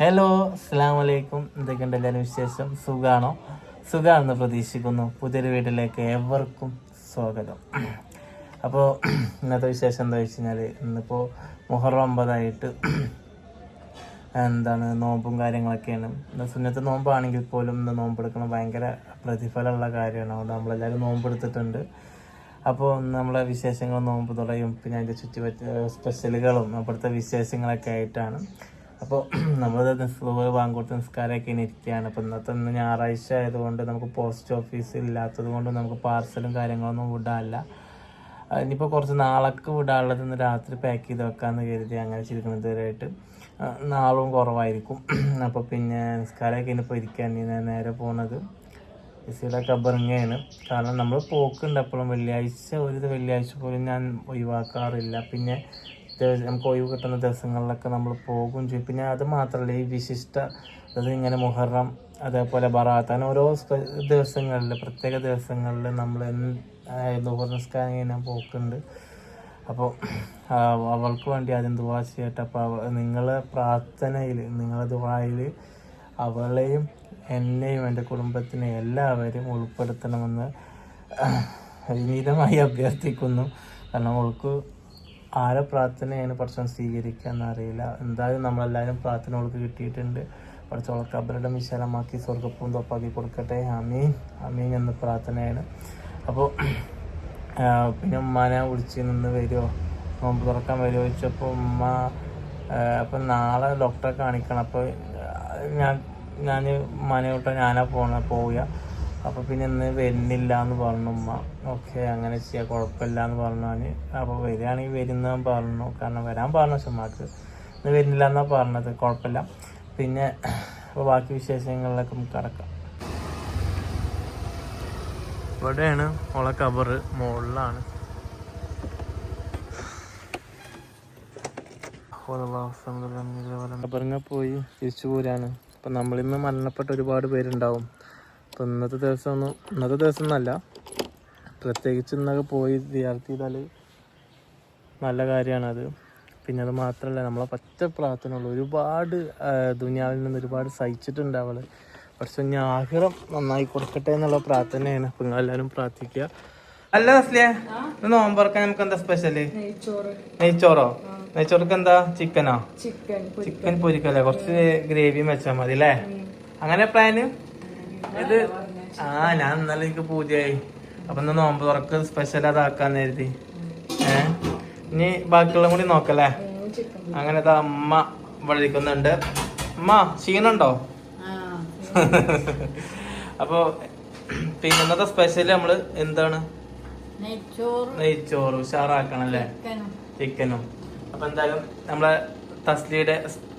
Hello അസ്സാം വലൈക്കും എന്തൊക്കെയുണ്ട് എല്ലാവരും വിശേഷം? സുഖാണോ? സുഖാണെന്ന് പ്രതീക്ഷിക്കുന്നു. പുതിയൊരു വീട്ടിലേക്ക് ഏവർക്കും സ്വാഗതം. അപ്പോൾ ഇന്നത്തെ വിശേഷം എന്താ വെച്ച് കഴിഞ്ഞാൽ ഇന്നിപ്പോൾ മുഹറം ഒമ്പതായിട്ട് എന്താണ് നോമ്പും കാര്യങ്ങളൊക്കെയാണ്. ഇന്ന് സുന്നത്തെ നോമ്പാണെങ്കിൽ പോലും ഇന്ന് നോമ്പെടുക്കണം ഭയങ്കര പ്രതിഫലമുള്ള കാര്യമാണ്. അതുകൊണ്ട് നമ്മളെല്ലാവരും നോമ്പെടുത്തിട്ടുണ്ട് അപ്പോൾ നമ്മളെ വിശേഷങ്ങൾ നോമ്പ് തുടയും. പിന്നെ അതിന്റെ ചുറ്റുപറ്റ സ്പെഷ്യലുകളും അവിടുത്തെ വിശേഷങ്ങളൊക്കെ ആയിട്ടാണ്. അപ്പോൾ നമ്മൾ സ്ലോവ് വാങ്ങോട്ട് നിസ്കാരമൊക്കെ ഇരിക്കുകയാണ് അപ്പോൾ ഇന്നത്തെ ഇന്ന് ഞായറാഴ്ച ആയതുകൊണ്ട് നമുക്ക് പോസ്റ്റ് ഓഫീസ് ഇല്ലാത്തത് കൊണ്ട് നമുക്ക് പാർസലും കാര്യങ്ങളൊന്നും വിടാനില്ല. ഇനിയിപ്പോൾ കുറച്ച് നാളൊക്കെ വിടാനുള്ളത് ഇന്ന് രാത്രി പാക്ക് ചെയ്ത് വെക്കാമെന്ന് കരുതി അങ്ങനെ ചിരിക്കുന്നതുവരെയായിട്ട് നാളും കുറവായിരിക്കും. അപ്പോൾ പിന്നെ നിസ്കാരമൊക്കെ ഇനിയിപ്പോൾ ഇരിക്കാൻ നേരെ പോകുന്നത് ഇസിയുടെ കബറിങ്ങയാണ് കാരണം നമ്മൾ പോക്കുണ്ട് എപ്പോഴും വെള്ളിയാഴ്ച ഒരു വെള്ളിയാഴ്ച പോലും ഞാൻ ഒഴിവാക്കാറില്ല. പിന്നെ നമുക്ക് ഒഴിവ് കിട്ടുന്ന ദിവസങ്ങളിലൊക്കെ നമ്മൾ പോകും ചെയ്യും. പിന്നെ അത് മാത്രമല്ല ഈ വിശിഷ്ട അത് ഇങ്ങനെ മുഹറം അതേപോലെ ബറാത്ത് അങ്ങനെ ഓരോ ദിവസങ്ങളിൽ പ്രത്യേക ദിവസങ്ങളിൽ നമ്മൾ ദുഹർനിസ്കാരം ഞാൻ പോക്കുണ്ട്. അപ്പോൾ അവൾക്ക് വേണ്ടി ആദ്യം ദുവാ ചെയ്യട്ടെ. അപ്പോൾ നിങ്ങളെ പ്രാർത്ഥനയിൽ നിങ്ങളെ ദുവായിൽ അവളെയും എന്നെയും എന്റെ കുടുംബത്തിനെ എല്ലാവരും ഉൾപ്പെടുത്തണമെന്ന് വിനീതമായി അഭ്യർത്ഥിക്കുന്നു. കാരണം അവൾക്ക് ആരെ പ്രാർത്ഥനയാണ് പഠിച്ചവൻ സ്വീകരിക്കുക എന്നറിയില്ല. എന്തായാലും നമ്മളെല്ലാവരും പ്രാർത്ഥന അവൾക്ക് കിട്ടിയിട്ടുണ്ട്. പഠിച്ചവൾക്ക് അവരുടെ വിശാലമാക്കി സ്വർഗപ്പും തൊപ്പാക്കി കൊടുക്കട്ടെ. അമീൻ അമീൻ എന്ന പ്രാർത്ഥനയാണ്. അപ്പോൾ പിന്നെ ഉമ്മാനെ വിളിച്ച് നിന്ന് വരുമോ നോമ്പ് തുറക്കാൻ വരുമോ ചോദിച്ചപ്പോൾ ഉമ്മ അപ്പം നാളെ ഡോക്ടറെ കാണിക്കണം. അപ്പോൾ ഞാൻ ഞാൻ ഉമ്മാനെ വിട്ടാൽ ഞാനാ പോണ പോവുക. അപ്പോൾ പിന്നെ ഇന്ന് വരുന്നില്ല എന്ന് പറഞ്ഞു ഉമ്മ. ഓക്കെ അങ്ങനെ ചെയ്യാം കുഴപ്പമില്ല എന്ന് പറഞ്ഞു അപ്പോൾ വരികയാണെങ്കിൽ വരുന്ന പറഞ്ഞു. കാരണം വരാൻ പറഞ്ഞു പക്ഷെ ഉമ്മാക്ക്. ഇന്ന് വരുന്നില്ല എന്നാണ് പറഞ്ഞത്. കുഴപ്പമില്ല. പിന്നെ അപ്പോൾ ബാക്കി വിശേഷങ്ങളിലൊക്കെ നമുക്ക് കിടക്കാം. ഇവിടെയാണ് ഓളെ കബറ് മുകളിലാണ്. കബറിങ്ങ പോയി തിരിച്ചു പോരാണ്. അപ്പം നമ്മളിന്ന് മരണപ്പെട്ട ഒരുപാട് പേരുണ്ടാവും. അപ്പം ഇന്നത്തെ ദിവസം ഒന്നും ഇന്നത്തെ ദിവസം എന്നല്ല പ്രത്യേകിച്ച് ഇന്നൊക്കെ പോയി വിദ്യാർത്ഥി ചെയ്താൽ നല്ല കാര്യമാണത്. പിന്നെ അത് മാത്രമല്ല നമ്മളെ പച്ച പ്രാർത്ഥന ഉള്ളു ഒരുപാട് ദുനിയാവിൽ നിന്ന് ഒരുപാട് സഹിച്ചിട്ടുണ്ട് അവൾ പക്ഷെ ഞാൻ ആഗ്രഹം നന്നായി കൊടുക്കട്ടെ എന്നുള്ള പ്രാർത്ഥനയാണ്. അപ്പം എല്ലാവരും പ്രാർത്ഥിക്കുക. അല്ല അസ്ലിയെ നോമ്പറക്കാൻ നമുക്ക് എന്താ സ്പെഷ്യൽ നെയ്ച്ചോറ്. നെയ്ച്ചോറോ? നെയ്ച്ചോർക്ക് എന്താ? ചിക്കനോ? ചിക്കൻ ചിക്കൻ പൊരിക്കല്ലേ കുറച്ച് ഗ്രേവിയും വെച്ചാൽ മതി അല്ലേ അങ്ങനെ പ്ലാന് ഇത് ആ ഞാൻ ഇന്നലെ എനിക്ക് പൂജയായി. അപ്പൊ ഇന്ന് നോമ്പ് തുറക്ക് സ്പെഷ്യൽ അതാക്കാന്ന് കരുതി. ഏ? ഇനി ബാക്കിയുള്ള കൂടി നോക്കല്ലേ? അങ്ങനെ അമ്മ വഴിക്കുന്നുണ്ട്. അമ്മ ക്ഷീണുണ്ടോ? അപ്പൊ പിന്നെ ഇന്നത്തെ സ്പെഷ്യൽ നമ്മൾ എന്താണ്? നെയ്ച്ചോറ്. ഉഷാറാക്കണല്ലേ? ചിക്കനും. അപ്പൊ എന്തായാലും നമ്മളെ തസ്ലിയുടെ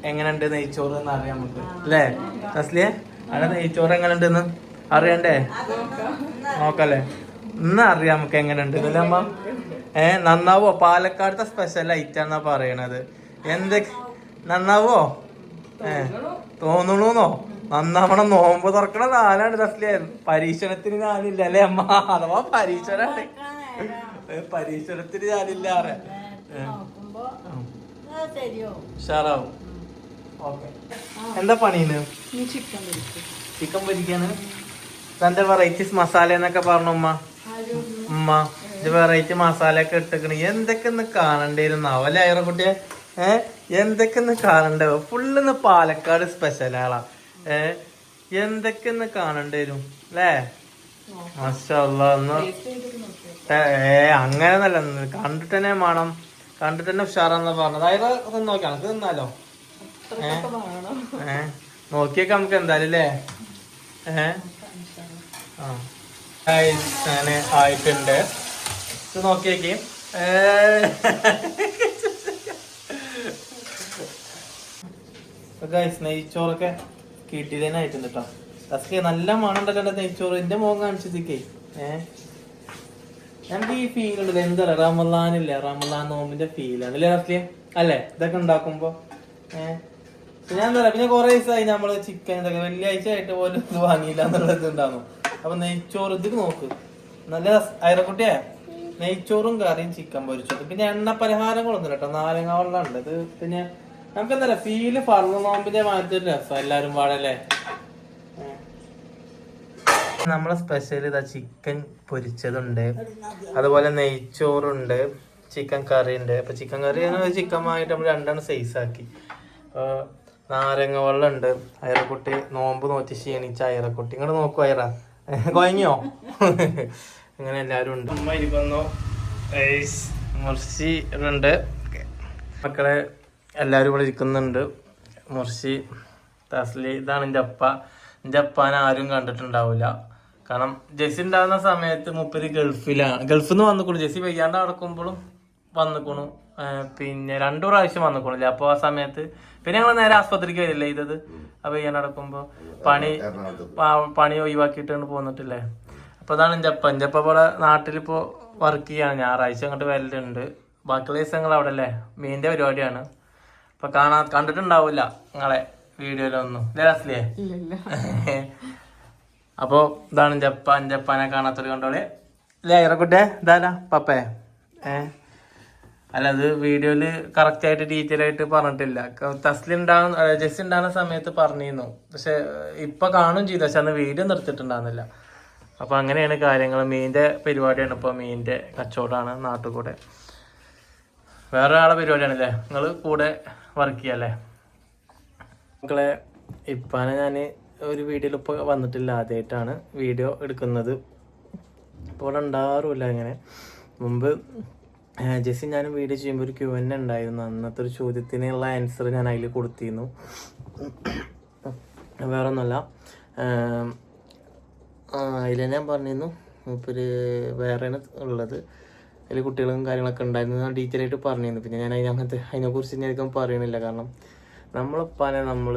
എങ്ങനെയുണ്ട് നെയ്ച്ചോറ് എന്ന് അറിയാം നമുക്ക്. അല്ലേ? തസ്ലിയെ? അവിടെ നെയ്ച്ചോറ് എങ്ങനെയുണ്ടെന്ന് അറിയണ്ടേ? നോക്കല്ലേ. ഇന്ന് അറിയാം നമുക്ക് എങ്ങനെയുണ്ട് അല്ലേ അമ്മ ഏ നന്നാവോ? പാലക്കാടത്തെ സ്പെഷ്യൽ ഐറ്റം എന്നാ പറയണത്. എന്തൊക്കെ നന്നാവോ? ഏ തോന്നണൂന്നോ? നന്നാവണം. നോമ്പ് തുറക്കണ നാലാണ് തസ്ലിയ പരീക്ഷണത്തിന് ഞാനില്ല അല്ലേ അമ്മ? അഥവാ പരീക്ഷണാണ് ഏ, പരീക്ഷണത്തിന് ഞാനില്ല. അറിയാം ഉഷാറാവും. എന്താ പണിന്ന്? ചിക്കൻ പൊരിക്കും. എന്താ വെറൈറ്റീസ് മസാല എന്നൊക്കെ പറഞ്ഞു ഉമ്മ? ഉമ്മ ഇത് വെറൈറ്റി മസാല ഒക്കെ ഇട്ടേക്കണ്. എന്തൊക്കെ ഒന്ന് കാണണ്ടേരുന്നു? അവലെ കുട്ടിയെ ഏർ എന്തൊക്കെ ഒന്ന് കാണണ്ടേ? ഫുള്ള് പാലക്കാട് സ്പെഷ്യൽ ആളാ. ഏർ എന്തൊക്കെ ഒന്ന് കാണണ്ടേരും? അല്ലേ? ഏ അങ്ങനെ നല്ല കണ്ടിട്ട് തന്നെ വേണം. കണ്ടിട്ട് തന്നെ ഉഷാറാന്നാ പറഞ്ഞത്. അയറ നോക്കാം തിന്നാലോ? ഏ? നമുക്ക് എന്തായാലും അല്ലേ ഏ? ആ. അങ്ങനെ ആയിട്ടുണ്ട്. ഇത് നോക്കിയേക്ക്. നെയ്ച്ചോറൊക്കെ കിട്ടിയതേനായിട്ടുണ്ട് കേട്ടോ തസ്കെ നല്ല മണമുണ്ടല്ലോ നെയ്ച്ചോറ്. എന്റെ മോൻ കാണിച്ചിരിക്കേ ഏ? നമുക്ക് ഈ ഫീൽ ഉണ്ട് എന്താ റമലാനില്ലേ റമലാൻ നോമ്പിന്റെ ഫീലാണ് അല്ലേ തസ്ലിയ അല്ലേ? ഇതൊക്കെ ഉണ്ടാക്കുമ്പോ. ഏഹ് ഞാൻ എന്താ പിന്നെ കുറെ ദിവസമായി നമ്മൾ ചിക്കൻ ഇതൊക്കെ വെള്ളിയാഴ്ച ആയിട്ട് പോലും ഇത് വാങ്ങിയില്ല എന്നുള്ളത് ഉണ്ടാകും അപ്പൊ നെയ്ച്ചോറ് ഇത് നോക്ക്. നല്ല അയറക്കുട്ടിയെ നെയ്ച്ചോറും കറിയും ചിക്കൻ പൊരിച്ചത്. പിന്നെ എണ്ണ പലഹാരങ്ങളൊന്നും കേട്ടോ. നാരങ്ങ വെള്ളം ഉണ്ട്. ഇത് പിന്നെ നമുക്ക് എന്താ ഫീൽ പറഞ്ഞു നോമ്പിന്റെ മാറ്റൊരു രസം. എല്ലാരും പാടല്ലേ? നമ്മളെ സ്പെഷ്യൽ ഇതാ ചിക്കൻ പൊരിച്ചതുണ്ട്. അതുപോലെ നെയ്ച്ചോറുണ്ട്. ചിക്കൻ കറി ഉണ്ട്. അപ്പൊ ചിക്കൻ കറി ചിക്കൻ വാങ്ങിയിട്ട് നമ്മൾ രണ്ടെണ്ണം സൈസ് ആക്കി. അപ്പൊ നാരങ്ങ വെള്ളം ഉണ്ട് അയറക്കുട്ടി നോമ്പ് നോറ്റി ക്ഷീണിച്ച അയറക്കുട്ടി. ഇങ്ങോട്ട് നോക്കൂ അയറ. കൊയങ്ങിയോ? അങ്ങനെ എല്ലാരും ഉണ്ട്. അമ്മ ഇരിക്കുന്നു. മുർഷി ഉണ്ട്. മക്കളെ എല്ലാരും ഇവിടെ ഇരിക്കുന്നുണ്ട്. മുർശി തസ്ലി ഇതാണ് എന്റെ അപ്പ. എന്റെ അപ്പാനെ ആരും കണ്ടിട്ടുണ്ടാവില്ല. കാരണം ജെസ്സി ഉണ്ടാകുന്ന സമയത്ത് മുപ്പര് ഗൾഫിലാണ് ഗൾഫിൽ നിന്ന് വന്നിക്കണു. ജെസ്സി വയ്യാണ്ട് നടക്കുമ്പോഴും വന്നിക്കണു. പിന്നെ രണ്ടു പ്രാവശ്യം വന്നിക്കണില്ല? അപ്പോൾ ആ സമയത്ത് പിന്നെ ഞങ്ങൾ നേരെ ആസ്പത്രിക്ക് വരില്ലേ ഇതത് അപ്പോൾ ഞാൻ നടക്കുമ്പോൾ പണി പണി ഒഴിവാക്കിയിട്ടാണ് പോന്നിട്ടില്ലേ? അപ്പൊ അതാണ് എന്റെ അപ്പ എന്റെ അപ്പ ഇവിടെ നാട്ടിലിപ്പോ വർക്ക് ചെയ്യാണ്. ഞായറാഴ്ച അങ്ങോട്ട് വരലുണ്ട്. ബാക്കിയുള്ള ദിവസങ്ങൾ അവിടെ അല്ലേ മീൻറെ പരിപാടിയാണ്. അപ്പൊ കാണാ കണ്ടിട്ടുണ്ടാവില്ല നിങ്ങളെ വീഡിയോയിലൊന്നും. ലാസ്ലിയേ അപ്പോ ഇതാണ് ജപ്പാൻ ജപ്പാനെ കാണാത്തൊരു കണ്ടോളെ. അല്ലേ ഇറക്കുട്ടെ ഇതാലാ പപ്പേ ഏ? അല്ല അത് വീഡിയോയിൽ കറക്റ്റ് ആയിട്ട് ഡീറ്റെയിൽ ആയിട്ട് പറഞ്ഞിട്ടില്ല. തസ്ലി ഉണ്ടാകുന്ന ജസ് ഉണ്ടാകുന്ന സമയത്ത് പറഞ്ഞിരുന്നു. പക്ഷെ ഇപ്പൊ കാണും ചെയ്തു. പക്ഷെ അന്ന് വീഡിയോ നിർത്തിയിട്ടുണ്ടാകുന്നില്ല അപ്പൊ അങ്ങനെയാണ് കാര്യങ്ങൾ മീനിന്റെ പരിപാടിയാണ് ഇപ്പൊ മീനിന്റെ കച്ചവടമാണ് നാട്ടുകൂടെ. വേറെ ആളെ പരിപാടിയാണല്ലേ നിങ്ങൾ കൂടെ വർക്ക് ചെയ്യല്ലേ മക്കളെ ഇപ്പാണ് ഞാൻ ഒരു വീഡിയോയിൽ ഇപ്പോൾ വന്നിട്ടില്ല. ആദ്യമായിട്ടാണ് വീഡിയോ എടുക്കുന്നത്. ഇപ്പോൾ ഇവിടെ ഉണ്ടാവാറുമില്ല അങ്ങനെ മുമ്പ് ജെസ്സി ഞാൻ വീഡിയോ ചെയ്യുമ്പോൾ ഒരു ക്യു എൻ ഉണ്ടായിരുന്നു. അന്നത്തെ ഒരു ചോദ്യത്തിനുള്ള ആൻസർ ഞാൻ അതിൽ കൊടുത്തിരുന്നു. വേറെ ഒന്നുമല്ല അതിൽ ഞാൻ പറഞ്ഞിരുന്നു. മൂപ്പര് വേറെയാണ് ഉള്ളത്. അതിൽ കുട്ടികളും കാര്യങ്ങളൊക്കെ ഉണ്ടായിരുന്നു. ഞാൻ ഡീറ്റെയിൽ ആയിട്ട് പറഞ്ഞിരുന്നു. പിന്നെ ഞാൻ അതിനകത്ത് അതിനെക്കുറിച്ച് ഇനി അധികം പറയണില്ല. കാരണം നമ്മളിപ്പാനെ നമ്മൾ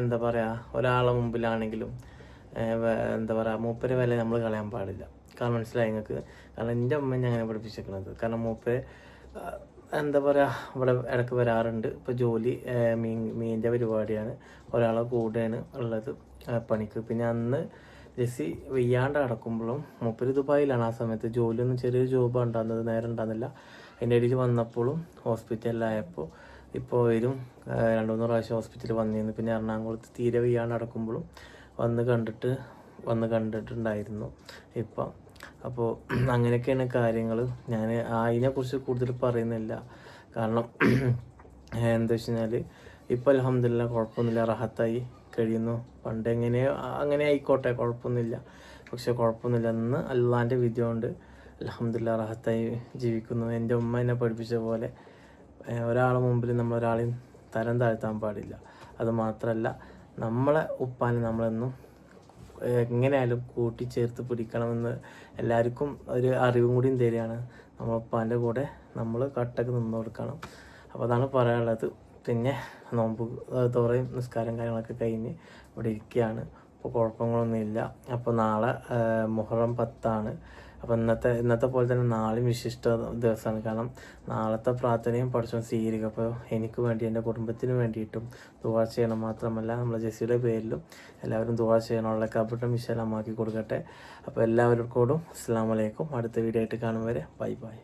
എന്താ പറയുക ഒരാളെ മുമ്പിലാണെങ്കിലും എന്താ പറയുക മൂപ്പരെ വില നമ്മൾ കളയാൻ പാടില്ല. കാരണം മനസ്സിലായി നിങ്ങൾക്ക്. കാരണം എന്റെ അമ്മ ഞാൻ അങ്ങനെ പഠിപ്പിച്ചേക്കണത്. കാരണം മൂപ്പേ എന്താ പറയുക ഇവിടെ ഇടയ്ക്ക് വരാറുണ്ട്. ഇപ്പോൾ ജോലി മീൻ മീനിന്റെ പരിപാടിയാണ്. ഒരാളെ കൂടെയാണ് ഉള്ളത് പണിക്ക്. പിന്നെ അന്ന് ജെസ്സി വെയ്യാണ്ട് കിടക്കുമ്പോഴും മൂപ്പര് ദുബായിലാണ് ആ സമയത്ത്. ജോലിയൊന്നും ചെറിയൊരു ജോബ് ഉണ്ടാകുന്നത് നേരം ഉണ്ടാകുന്നില്ല. അതിന്റെ ഇടയിൽ വന്നപ്പോഴും ഹോസ്പിറ്റലിലായപ്പോൾ ഇപ്പോൾ വരും. രണ്ട് മൂന്ന് പ്രാവശ്യം ഹോസ്പിറ്റലിൽ വന്നിരുന്നു. പിന്നെ എറണാകുളത്ത് തീരെ വെയ്യാണ്ട് അടക്കുമ്പോഴും വന്ന് കണ്ടിട്ട് വന്ന് കണ്ടിട്ടുണ്ടായിരുന്നു ഇപ്പം. അപ്പോൾ അങ്ങനെയൊക്കെയാണ് കാര്യങ്ങൾ. ഞാൻ അതിനെക്കുറിച്ച് കൂടുതൽ പറയുന്നില്ല. കാരണം എന്താ വെച്ച് കഴിഞ്ഞാൽ ഇപ്പം അലഹമില്ല കുഴപ്പമൊന്നുമില്ല. റാഹത്തായി കഴിയുന്നു. പണ്ട് എങ്ങനെ അങ്ങനെ ആയിക്കോട്ടെ കുഴപ്പമൊന്നുമില്ല. പക്ഷെ കുഴപ്പമൊന്നുമില്ല. എന്ന് അള്ളാന്റെ വിധി കൊണ്ട് അലഹമില്ല റാഹത്തായി ജീവിക്കുന്നു. എന്റെ ഉമ്മ എന്നെ പഠിപ്പിച്ച പോലെ ഒരാളെ മുമ്പിൽ നമ്മൾ ഒരാളെയും തരം താഴ്ത്താൻ പാടില്ല. അത് മാത്രമല്ല നമ്മളെ ഉപ്പാനെ നമ്മളെന്നും എങ്ങനെയായാലും കൂട്ടിച്ചേർത്ത് പിടിക്കണമെന്ന് എല്ലാവർക്കും ഒരു അറിവും കൂടിയും തരികയാണ്. നമ്മളപ്പാന്റെ കൂടെ നമ്മൾ കട്ടക്ക് നിന്ന് കൊടുക്കണം. അപ്പോൾ അതാണ് പറയാനുള്ളത്. പിന്നെ നോമ്പ് തോറയും നിസ്കാരം കാര്യങ്ങളൊക്കെ കഴിഞ്ഞ് ഇവിടെ ഇരിക്കുകയാണ്. അപ്പോൾ കുഴപ്പങ്ങളൊന്നുമില്ല. അപ്പോൾ നാളെ മുഹറം പത്താണ്. അപ്പോൾ ഇന്നത്തെ ഇന്നത്തെ പോലെ തന്നെ നാളെയും വിശിഷ്ട ദിവസമാണ്. കാരണം നാളത്തെ പ്രാർത്ഥനയും പഠിച്ചോ സ്വീകരിക്കും. അപ്പോൾ എനിക്ക് വേണ്ടി എന്റെ കുടുംബത്തിന് വേണ്ടിയിട്ടും ദുവാ ചെയ്യണം മാത്രമല്ല നമ്മളെ ജെസ്സിയുടെ പേരിലും എല്ലാവരും ദുവാ ചെയ്യണമുള്ള കബട്ടം വിശാലമാക്കി കൊടുക്കട്ടെ. അപ്പോൾ എല്ലാവർക്കോടും അസ്സാം വലൈക്കും അടുത്ത വീഡിയോ ആയിട്ട് കാണും വരെ. Bye bye.